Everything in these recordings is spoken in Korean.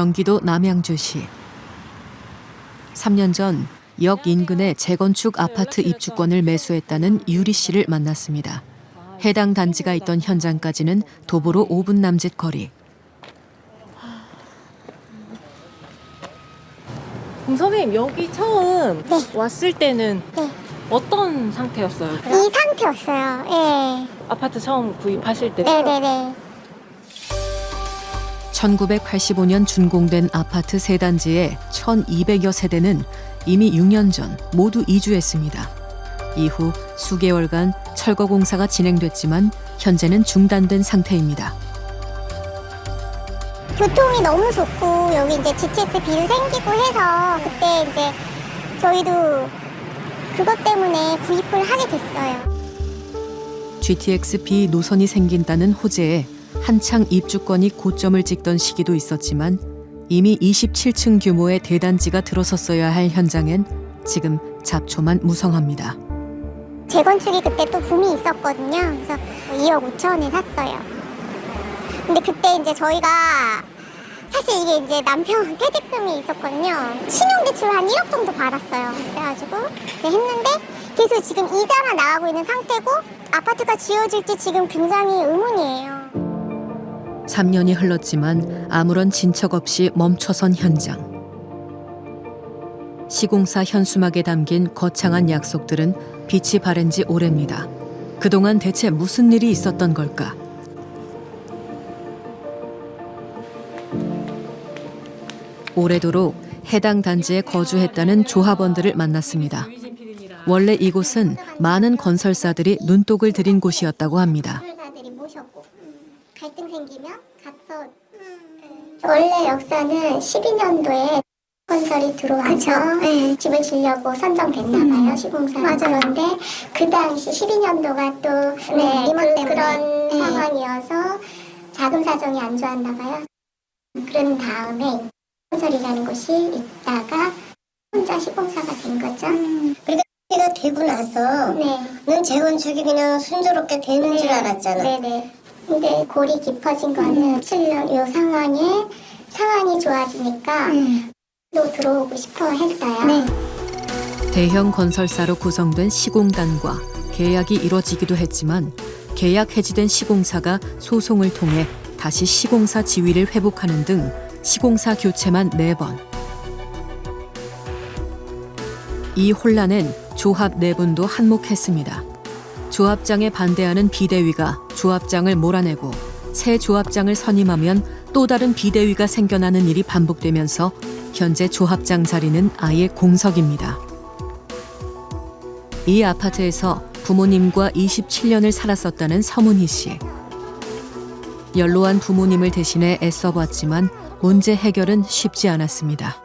경기도 남양주시 3년 전 역 인근의 재건축 아파트 입주권을 매수했다는 유리 씨를 만났습니다. 해당 단지가 있던 현장까지는 도보로 5분 남짓 거리. 공 선생님 여기 처음 네. 왔을 때는 네. 어떤 상태였어요? 이 상태였어요. 예. 아파트 처음 구입하실 때 네네네. 1985년 준공된 아파트 세 단지의 1,200여 세대는 이미 6년 전 모두 이주했습니다. 이후 수개월간 철거 공사가 진행됐지만 현재는 중단된 상태입니다. 교통이 너무 좋고 여기 이제 GTX 비도 생기고 해서 그때 이제 저희도 그것 때문에 구입을 하게 됐어요. GTX B 노선이 생긴다는 호재에 한창 입주권이 고점을 찍던 시기도 있었지만 이미 27층 규모의 대단지가 들어섰어야 할 현장엔 지금 잡초만 무성합니다. 재건축이 그때 또 붐이 있었거든요. 그래서 2억 5천에 샀어요. 근데 그때 이제 저희가 사실 이게 이제 남편 퇴직금이 있었거든요. 신용대출 한 1억 정도 받았어요. 그래가지고 했는데 계속 지금 이자만 나가고 있는 상태고 아파트가 지어질지 지금 굉장히 의문이에요. 3년이 흘렀지만 아무런 진척 없이 멈춰선 현장. 시공사 현수막에 담긴 거창한 약속들은 빛이 바랜 지 오래입니다. 그동안 대체 무슨 일이 있었던 걸까? 오래도록 해당 단지에 거주했다는 조합원들을 만났습니다. 원래 이곳은 많은 건설사들이 눈독을 들인 곳이었다고 합니다. 갈등 생기면 가서 원래 역사는 12년도에 건설이 들어와서 집을 지려고 선정됐나 봐요 시공사 그런데 그 당시 12년도가 또 네, 그, 그런 상황이어서 자금 사정이 안 좋았나 봐요. 그런 다음에 건설이라는 곳이 있다가 혼자 시공사가 된 거죠. 가 되고 나서 네. 는 재건축이 그냥 순조롭게 되는 줄 알았잖아. 네 네. 근데 골이 깊어진 거는 7년 요 상황에 상황이 좋아지니까 또 들어오고 싶어 했어요. 대형 건설사로 구성된 시공단과 계약이 이뤄지기도 했지만 계약 해지된 시공사가 소송을 통해 다시 시공사 지위를 회복하는 등 시공사 교체만 네번 이 혼란엔 조합 내분도 한몫했습니다. 조합장에 반대하는 비대위가 조합장을 몰아내고 새 조합장을 선임하면 또 다른 비대위가 생겨나는 일이 반복되면서 현재 조합장 자리는 아예 공석입니다. 이 아파트에서 부모님과 27년을 살았었다는 서문희 씨. 연로한 부모님을 대신해 애써봤지만 문제 해결은 쉽지 않았습니다.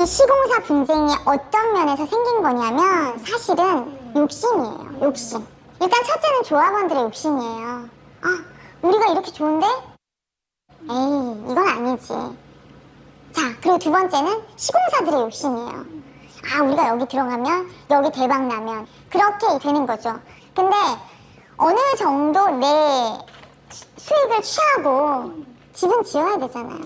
이 시공사 분쟁이 어떤 면에서 생긴 거냐면 사실은 욕심이에요. 욕심. 일단 첫째는 조합원들의 욕심이에요. 아, 우리가 이렇게 좋은데? 에이, 이건 아니지. 자, 그리고 두 번째는 시공사들의 욕심이에요. 아, 우리가 여기 들어가면 여기 대박 나면 그렇게 되는 거죠. 근데 어느 정도 내 수- 수익을 취하고 집은 지어야 되잖아요.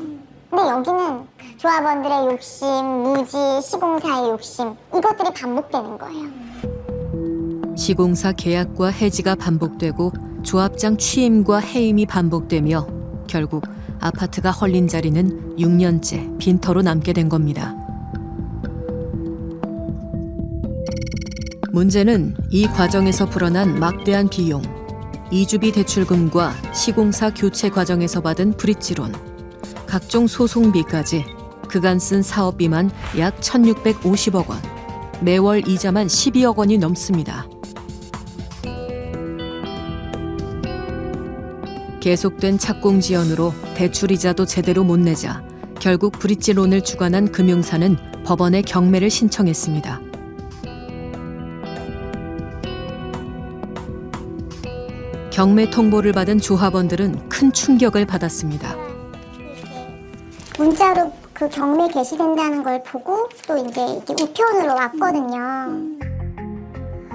근데 여기는 조합원들의 욕심, 무지, 시공사의 욕심 이것들이 반복되는 거예요. 시공사 계약과 해지가 반복되고 조합장 취임과 해임이 반복되며 결국 아파트가 헐린 자리는 6년째 빈터로 남게 된 겁니다. 문제는 이 과정에서 불어난 막대한 비용, 이주비 대출금과 시공사 교체 과정에서 받은 브릿지론, 각종 소송비까지 그간 쓴 사업비만 약 1,650억 원, 매월 이자만 12억 원이 넘습니다. 계속된 착공 지연으로 대출 이자도 제대로 못 내자 결국 브릿지론을 주관한 금융사는 법원에 경매를 신청했습니다. 경매 통보를 받은 조합원들은 큰 충격을 받았습니다. 문자로 그 경매 개시된다는 걸 보고 또 이제 이렇게 우편으로 왔거든요.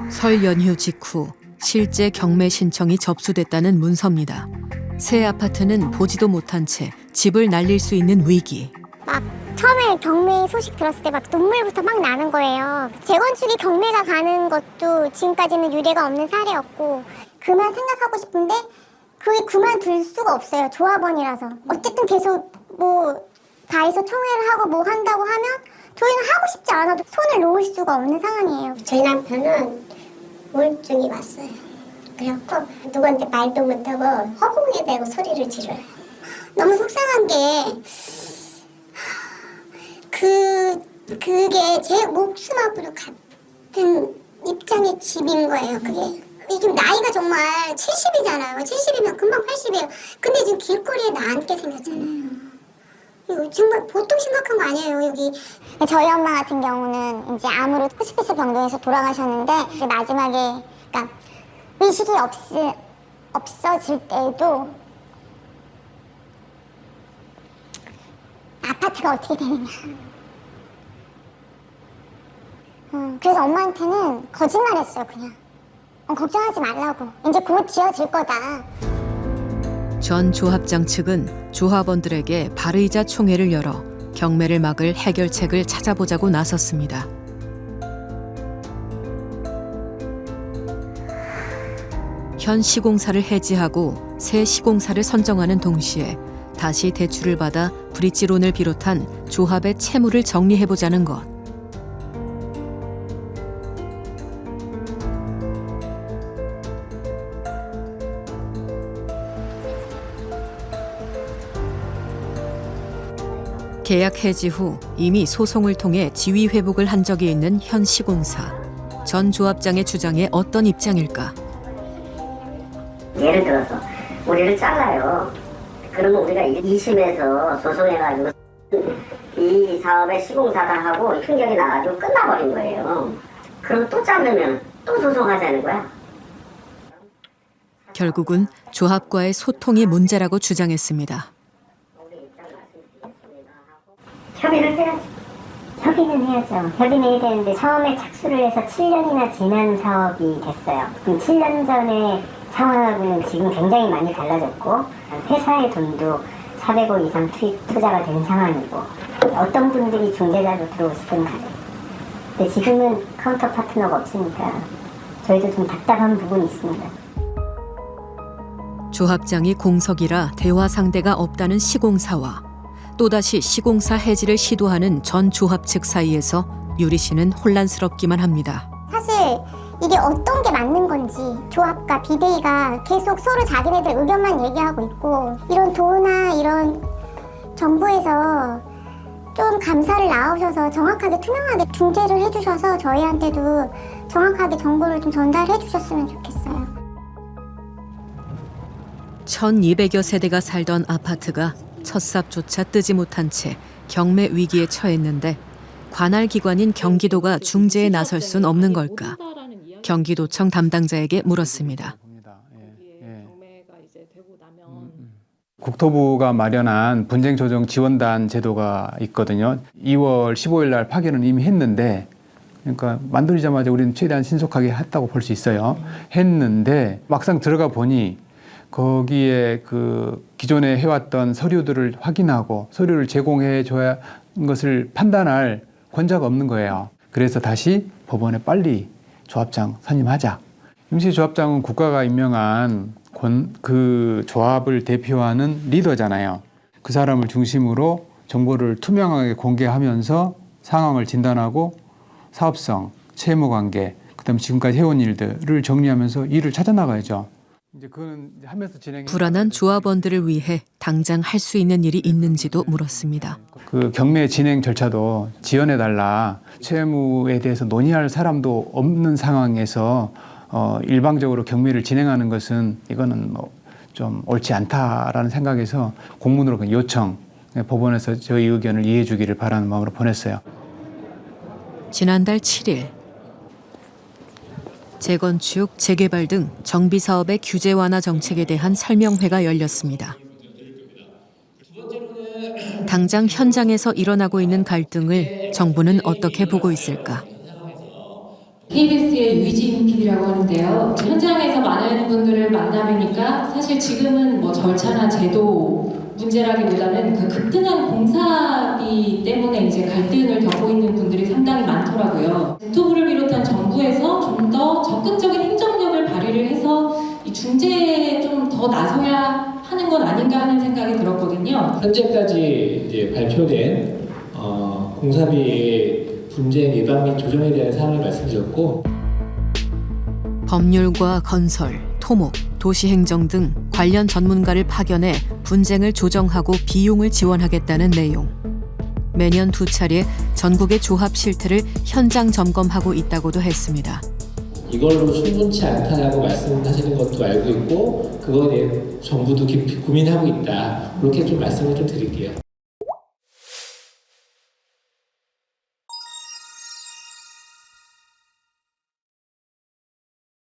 설 연휴 직후 실제 경매 신청이 접수됐다는 문서입니다. 새 아파트는 보지도 못한 채 집을 날릴 수 있는 위기. 막 처음에 경매 소식 들었을 때 막 눈물부터 막 나는 거예요. 재건축이 경매가 가는 것도 지금까지는 유례가 없는 사례였고 그만 생각하고 싶은데 그게 그만둘 수가 없어요. 조합원이라서 어쨌든 계속 뭐 다해서 총회를 하고 뭐 한다고 하면 저희는 하고 싶지 않아도 손을 놓을 수가 없는 상황이에요. 저희 남편은 우울증이 왔어요. 그래갖고 누구한테 말도 못하고 허공에 대고 소리를 지르요. 너무 속상한 게 그, 그게 제 목숨 앞으로 같은 입장의 집인 거예요, 그게. 요즘 나이가 정말 70이잖아요. 70이면 금방 80이에요. 근데 지금 길거리에 나앉게 생겼잖아요. 이거 정말 보통 심각한 거 아니에요, 여기. 저희 엄마 같은 경우는 이제 암으로 호스피스 병동에서 돌아가셨는데, 이제 마지막에, 그러니까 의식이 없, 없어질 때에도 아파트가 어떻게 되느냐. 음, 그래서 엄마한테는 거짓말했어요, 그냥. 어, 걱정하지 말라고. 이제 곧 지어질 거다. 전 조합장 측은 조합원들에게 발의자 총회를 열어 경매를 막을 해결책을 찾아보자고 나섰습니다. 현 시공사를 해지하고 새 시공사를 선정하는 동시에 다시 대출을 받아 브릿지론을 비롯한 조합의 채무를 정리해보자는 것. 계약 해지 후 이미 소송을 통해 지위 회복을 한 적이 있는 현 시공사. 전 조합장의 주장에 어떤 입장일까? 예를 들어서 우리를 잘라요. 그러면 우리가 2심에서 소송해가지고 이 사업의 시공사다 하고 판결이 나가지고 끝나버린 거예요. 그럼 또 자르면 또 소송하자는 거야. 결국은 조합과의 소통이 문제라고 주장했습니다. 협의를 해야죠. 협의는 해야죠. 협의는 해야 되는데 처음에 착수를 해서 7년이나 지난 사업이 됐어요. 그럼 7년 전에 상황하고는 지금 굉장히 많이 달라졌고 회사의 돈도 400억 이상 투입, 투자가 된 상황이고 어떤 분들이 중재자로 들어오시든 간에 근데 지금은 카운터 파트너가 없으니까 저희도 좀 답답한 부분이 있습니다. 조합장이 공석이라 대화 상대가 없다는 시공사와 또다시 시공사 해지를 시도하는 전 조합 측 사이에서 유리 씨는 혼란스럽기만 합니다. 사실 이게 어떤 게 맞는 건지 조합과 비대위가 계속 서로 자기네들 의견만 얘기하고 있고 이런 도나 이런 정부에서 좀 감사를 나오셔서 정확하게 투명하게 중재를 해주셔서 저희한테도 정확하게 정보를 좀 전달해 주셨으면 좋겠어요. 1200여 세대가 살던 아파트가 첫 삽조차 뜨지 못한 채 경매 위기에 처했는데 관할 기관인 경기도가 중재에 나설 순 없는 걸까? 경기도청 담당자에게 물었습니다. 예, 예. 되고 나면 국토부가 마련한 분쟁 조정 지원단 제도가 있거든요. 2월 15일 날 파견을 이미 했는데 그러니까 만들자마자 우리는 최대한 신속하게 했다고 볼 수 있어요. 했는데 막상 들어가 보니 거기에 그 기존에 해왔던 서류들을 확인하고 서류를 제공해 줘야 하는 것을 판단할 권자가 없는 거예요. 그래서 다시 법원에 빨리 조합장 선임하자. 임시조합장은 국가가 임명한 권, 그 조합을 대표하는 리더잖아요. 그 사람을 중심으로 정보를 투명하게 공개하면서 상황을 진단하고 사업성, 채무 관계, 그다음 지금까지 해온 일들을 정리하면서 일을 찾아 나가야죠. 이제 이제 하면서 진행. 불안한 조합원들을 위해 당장 할 수 있는 일이 있는지도 물었습니다. 그 경매 진행 절차도 지연해 달라. 채무에 대해서 논의할 사람도 없는 상황에서 어, 일방적으로 경매를 진행하는 것은 이거는 뭐 좀 옳지 않다라는 생각에서 공문으로 그 요청 법원에서 저희 의견을 이해해 주기를 바라는 마음으로 보냈어요. 지난달 7일 재건축, 재개발 등 정비 사업의 규제 완화 정책에 대한 설명회가 열렸습니다. 당장 현장에서 일어나고 있는 갈등을 정부는 어떻게 보고 있을까? KBS의 유진 PD라고 하는데요. 현장에서 많은 분들을 만나뵈니까 사실 지금은 뭐 절차나 제도 문제라기보다는 그 급등한 공사비 때문에 이제 갈등을 겪고 있는 분들이 상당히 많더라고요. 좀 더 적극적인 행정력을 발휘를 해서 이 중재에 좀 더 나서야 하는 건 아닌가 하는 생각이 들었거든요. 현재까지 이제 발표된 어, 공사비의 분쟁 예방 및 조정에 대한 사항을 말씀드렸고 법률과 건설, 토목, 도시행정 등 관련 전문가를 파견해 분쟁을 조정하고 비용을 지원하겠다는 내용. 매년 두 차례 전국의 조합 실태를 현장 점검하고 있다고도 했습니다. 이걸로 충분치 않다라고 말씀하시는 것도 알고 있고 그거에 대해 정부도 깊이 고민하고 있다 그렇게 좀 말씀을 좀 드릴게요.